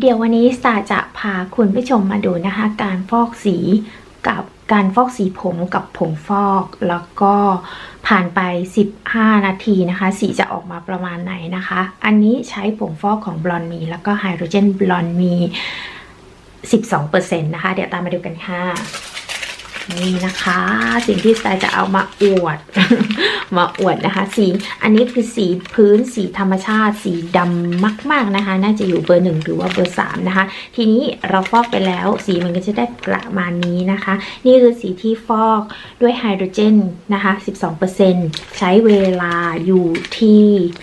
เดี๋ยววันนี้สตาจะพาคุณผู้ชมมาดูนะคะ การฟอกสีกับการฟอกสีผมกับผงฟอก แล้วก็ผ่านไป 15 นาทีนะคะ สีจะออกมาประมาณไหนนะคะ อันนี้ใช้ผงฟอกของบลอนมีแล้วก็ไฮโดรเจนบลอนมี 12%นะคะ เดี๋ยวตามมาดูกันค่ะ นี่นะคะ สิ่งที่สไตล์จะเอามาอวด มาอวดนะคะ สีอันนี้คือสีพื้นสีธรรมชาติ สีดำมาก ๆนะคะ น่าจะอยู่เบอร์หนึ่งหรือว่าเบอร์สามนะคะ ทีนี้เราฟอกไปแล้วสีมันก็จะได้ประมาณนี้นะคะ นี่คือสีที่ฟอกด้วยไฮโดรเจนนะคะ 12%ใช้เวลาอยู่ที่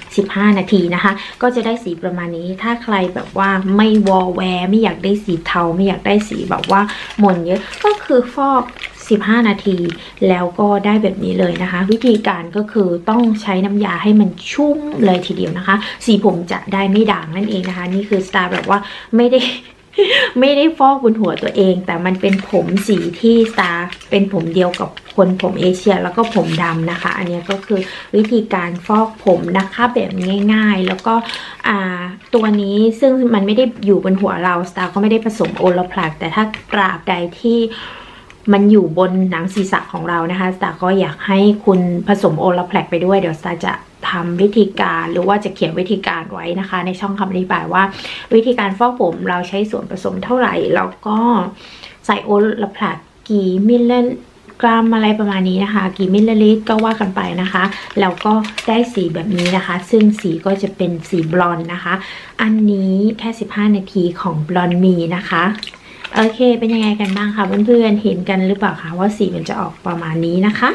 15 นาทีนะคะ ก็จะได้สีประมาณนี้ ถ้าใครแบบว่าไม่วอลแวร์ไม่อยากได้สีเทาไม่อยากได้สีแบบว่าหม่นเยอะก็คือฟอก 15 นาที แล้วก็ได้แบบนี้เลยนะคะ วิธีการก็คือต้องใช้น้ำยาให้มันชุ่มเลยทีเดียวนะคะ สีผมจะได้ไม่ด่างนั่นเองนะคะ นี่คือสตาร์แบบว่าไม่ได้ไม่ได้ฟอกบนหัวตัวเอง แต่มันเป็นผมสีที่สตาร์เป็นผมเดียวกับคนผมเอเชียแล้วก็ผมดำนะคะ อันนี้ก็คือวิธีการฟอกผมนะคะแบบง่ายๆ แล้วก็อ่าตัวนี้ซึ่งมันไม่ได้อยู่บนหัวเราสตาร์ก็ไม่ได้ผสมโอลพลักแต่ถ้ากราบใดที่ มันอยู่บนหนังศีรษะของเรานะคะสตาร์ก็อยากให้คุณผสมโอลาแพลกไปด้วย เดี๋ยวสตาร์จะทำวิธีการหรือว่าจะเขียนวิธีการไว้นะคะ ในช่องคำอธิบายว่า วิธีการฟอกผมเราใช้ส่วนผสมเท่าไหร่ แล้วก็ใส่โอลาแพลกกี่มิลลิกรัมอะไรประมาณนี้นะคะ กี่มิลลิลิตรก็ว่ากันไปนะคะ แล้วก็ได้สีแบบนี้นะคะ ซึ่งสีก็จะเป็นสีบลอนด์นะคะ อันนี้แค่ 15 นาทีของบลอนมีนะคะ โอเค เป็นยังไงกันบ้างคะเพื่อนๆ เห็นกันหรือเปล่าคะว่าสีมันจะออกประมาณนี้นะคะ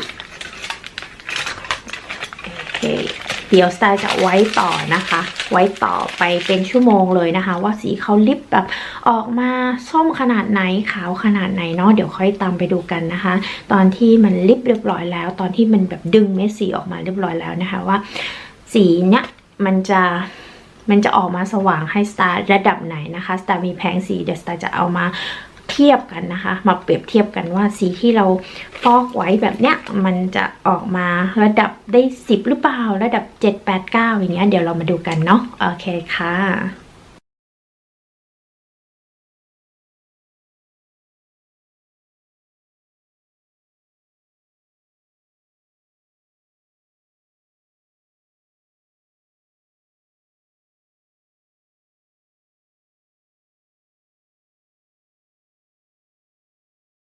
โอเค เดี๋ยวสไตล์จะไว้ต่อนะคะ ไว้ต่อไปเป็นชั่วโมงเลยนะคะ ว่าสีเขาลิปแบบออกมาส้มขนาดไหนขาวขนาดไหนเนาะเดี๋ยวค่อยตามไปดูกันนะคะ ตอนที่มันลิปเรียบร้อยแล้ว ตอนที่มันแบบดึงเม็ดสีออกมาเรียบร้อยแล้วนะคะว่า สีเนี้ยมันจะ มันจะออกมาสว่างให้สตาร์ระดับไหนนะคะสตาร์มีแผงสีเดี๋ยวสตาร์จะเอามาเทียบกันนะคะ มาเปรียบเทียบกันว่าสีที่เราฟอกไว้แบบเนี้ยมันจะออกมาระดับได้ 10 หรือเปล่า ระดับ 7 8 9 อย่างเงี้ยเดี๋ยวเรามาดูกันเนาะโอเคค่ะ